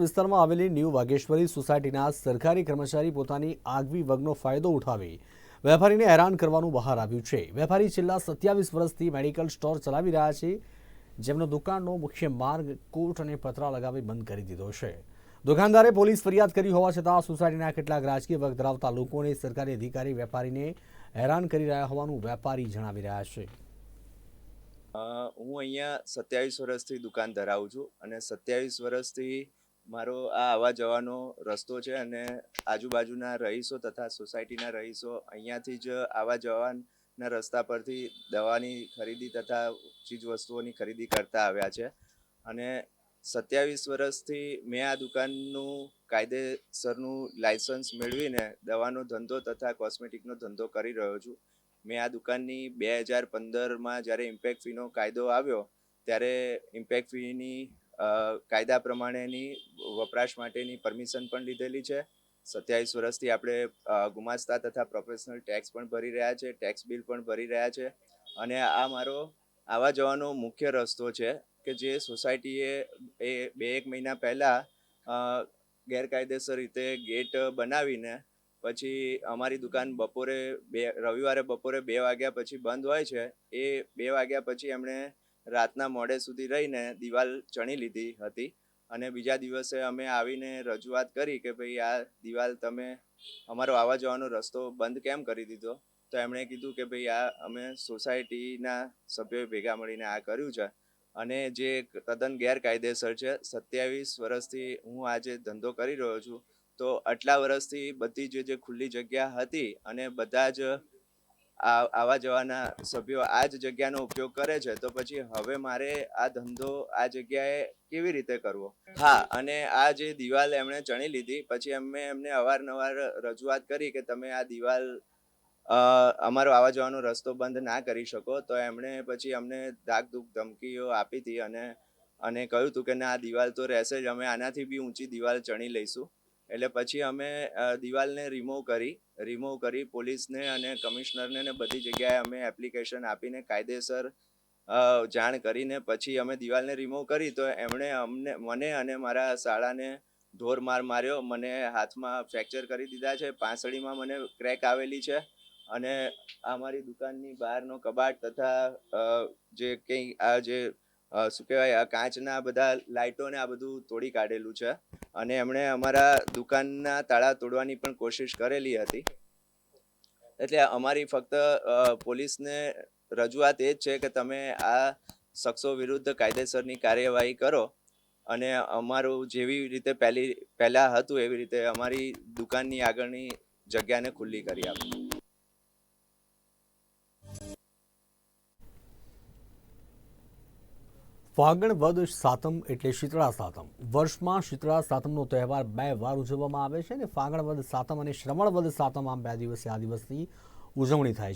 વિસ્તારમાં આવેલી ન્યૂ વાઘેશ્વરી સોસાયટીના સરકારી કર્મચારી પોતાની આગવી વગનો ફાયદો ઉઠાવી વેપારીને હેરાન કરવાનું બહાર આવ્યું છે. વેપારી છેલ્લા સત્યાવીસ વર્ષથી મેડિકલ સ્ટોર ચલાવી રહ્યા છે, જેમનો દુકાનનો મુખ્ય માર્ગ કોર્ટ અને પતરા લગાવી બંધ કરી દીધો છે. દુકાનદારે પોલીસ ફરિયાદ કરી હોવા છતાં સોસાયટીના કેટલાક રાજકીય વર્ગ ધરાવતા લોકોને સરકારી અધિકારી વેપારીને હેરાન કરી રહ્યા હોવાનું વેપારી જણાવી રહ્યા છે. હું અહીંયા સત્યાવીસ વર્ષથી દુકાન ધરાવું છું અને સત્યાવીસ વર્ષથી મારો આ આવવા જવાનો રસ્તો છે અને આજુબાજુના રહીશો તથા સોસાયટીના રહીશો અહીંયાથી જ આવવા જવાના રસ્તા પરથી દવાની ખરીદી તથા ચીજ વસ્તુઓની ખરીદી કરતા આવ્યા છે. અને સત્યાવીસ વર્ષથી મેં આ દુકાનનું કાયદેસરનું લાયસન્સ મેળવીને દવાનો ધંધો તથા કોસ્મેટિકનો ધંધો કરી રહ્યો છું. મેં આ દુકાનની બે હજાર પંદરમાં જ્યારે ઇમ્પેક્ટ ફીનો કાયદો આવ્યો ત્યારે ઇમ્પેક્ટ ફીની કાયદા પ્રમાણેની વપરાશ માટેની પરમિશન પણ લીધેલી છે. સત્યાવીસ વર્ષથી આપણે ગુમાસ્તા તથા પ્રોફેશનલ ટેક્સ પણ ભરી રહ્યા છે ટેક્સ બિલ પણ ભરી રહ્યા છે. અને આ મારો, આવા જવાનો મુખ્ય રસ્તો છે કે જે સોસાયટીએ એ બે એક મહિના પહેલાં ગેરકાયદેસર રીતે ગેટ બનાવીને પછી અમારી દુકાન બપોરે બે, રવિવારે બપોરે બે વાગ્યા પછી બંધ હોય છે. એ બે વાગ્યા પછી એમણે રાતના મોડે સુધી રહીને દિવાલ ચણી લીધી હતી. અને બીજા દિવસે અમે આવીને રજૂઆત કરી કે ભાઈ આ દિવાલ તમે અમારો આવવા જવાનો રસ્તો બંધ કેમ કરી દીધો? તો એમણે કીધું કે ભાઈ આ અમે સોસાયટીના સભ્યોએ ભેગા મળીને આ કર્યું છે. અને જે તદ્દન ગેરકાયદેસર છે, સત્યાવીસ વર્ષથી હું આજે ધંધો કરી રહ્યો છું. તો આટલા વર્ષથી બધી જે જે ખુલ્લી જગ્યા હતી અને બધા જ આવા જવાના સભ્યો આ જ જગ્યાનો ઉપયોગ કરે છે, તો પછી હવે મારે આ ધંધો આ જગ્યાએ કેવી રીતે કરવો? હા, અને આ જે દિવાલ એમણે ચણી લીધી, પછી અમે એમને અવારનવાર રજૂઆત કરી કે તમે આ દિવાલ અમારો આવવા જવાનો રસ્તો બંધ ના કરી શકો, તો એમણે પછી અમને ધાકધૂક ધમકીઓ આપી હતી અને અને કહ્યું હતું કે ના, આ દિવાલ તો રહેશે જ, અમે આનાથી બી ઊંચી દિવાલ ચણી લઈશું. એટલે પછી અમે દિવાલને રિમૂવ કરી રિમૂવ કરી પોલીસને અને કમિશનરને ને બધી જગ્યાએ અમે એપ્લિકેશન આપીને કાયદેસર જાણ કરીને પછી અમે દિવાલને રિમૂવ કરી તો એમણે અમને, મને અને મારા શાળાને ઢોર માર માર્યો, મને હાથમાં ફ્રેક્ચર કરી દીધા છે, પાંસળીમાં મને ક્રેક આવેલી છે અને આ મારી દુકાનની બહારનો કબાટ તથા જે કંઈ આ જે શું કહેવાય કાચના બધા લાઇટોને આ બધું તોડી કાઢેલું છે. અને એમણે અમારા દુકાનના તાળા તોડવાની પણ કોશિશ કરેલી હતી. એટલે અમારી ફક્ત પોલીસને રજૂઆત એ જ છે કે તમે આ શખ્સો વિરુદ્ધ કાયદેસરની કાર્યવાહી કરો. અને અમારું જેવી રીતે પહેલી, પહેલાં હતું એવી રીતે અમારી દુકાનની આગળની જગ્યાને ખુલ્લી કરી આપો. ફાગણ વદ સાતમ એટલે શીતળા સાતમ. વર્ષમાં શીતળા સાતમનો તહેવાર બે વાર ઉજવવામાં આવે છે અને ફાગણ વદ સાતમ અને શ્રવણ વદ સાતમ આમ બે દિવસે આ દિવસની ઉજવણી થાય